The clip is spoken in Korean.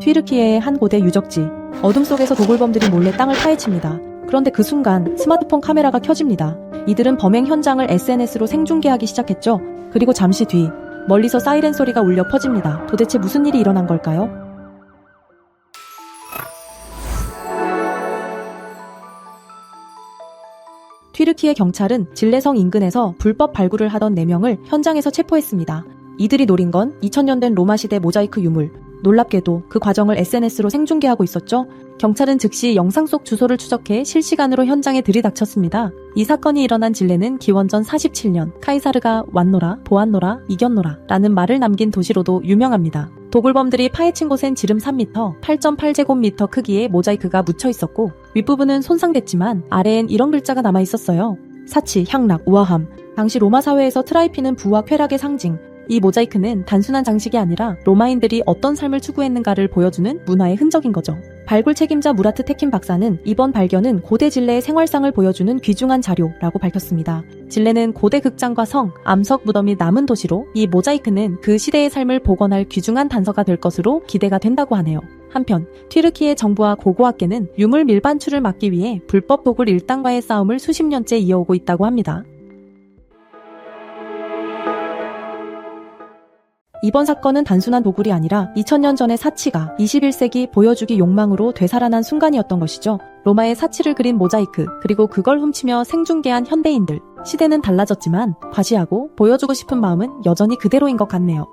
튀르키예의 한 고대 유적지. 어둠 속에서 도굴범들이 몰래 땅을 파헤칩니다. 그런데 그 순간 스마트폰 카메라가 켜집니다. 이들은 범행 현장을 SNS로 생중계하기 시작했죠. 그리고 잠시 뒤 멀리서 사이렌 소리가 울려 퍼집니다. 도대체 무슨 일이 일어난 걸까요? 튀르키예 경찰은 질레성 인근에서 불법 발굴을 하던 4명을 현장에서 체포했습니다. 이들이 노린 건 2000년 된 로마 시대 모자이크 유물. 놀랍게도 그 과정을 SNS로 생중계하고 있었죠. 경찰은 즉시 영상 속 주소를 추적해 실시간으로 현장에 들이닥쳤습니다. 이 사건이 일어난 질레는 기원전 47년 카이사르가 왔노라, 보았노라, 이겼노라 라는 말을 남긴 도시로도 유명합니다. 도굴범들이 파헤친 곳엔 지름 3m, 8.8제곱미터 크기의 모자이크가 묻혀 있었고 윗부분은 손상됐지만 아래엔 이런 글자가 남아 있었어요. 사치, 향락, 우아함. 당시 로마 사회에서 트라이피는 부와 쾌락의 상징. 이 모자이크는 단순한 장식이 아니라 로마인들이 어떤 삶을 추구했는가를 보여주는 문화의 흔적인 거죠. 발굴 책임자 무라트 테킨 박사는 이번 발견은 고대 진레의 생활상을 보여주는 귀중한 자료라고 밝혔습니다. 진레는 고대 극장과 성, 암석 무덤이 남은 도시로 이 모자이크는 그 시대의 삶을 복원할 귀중한 단서가 될 것으로 기대가 된다고 하네요. 한편 튀르키예 정부와 고고학계는 유물 밀반출을 막기 위해 불법 도굴 일당과의 싸움을 수십 년째 이어오고 있다고 합니다. 이번 사건은 단순한 도굴이 아니라 2000년 전의 사치가 21세기 보여주기 욕망으로 되살아난 순간이었던 것이죠. 로마의 사치를 그린 모자이크, 그리고 그걸 훔치며 생중계한 현대인들. 시대는 달라졌지만 과시하고 보여주고 싶은 마음은 여전히 그대로인 것 같네요.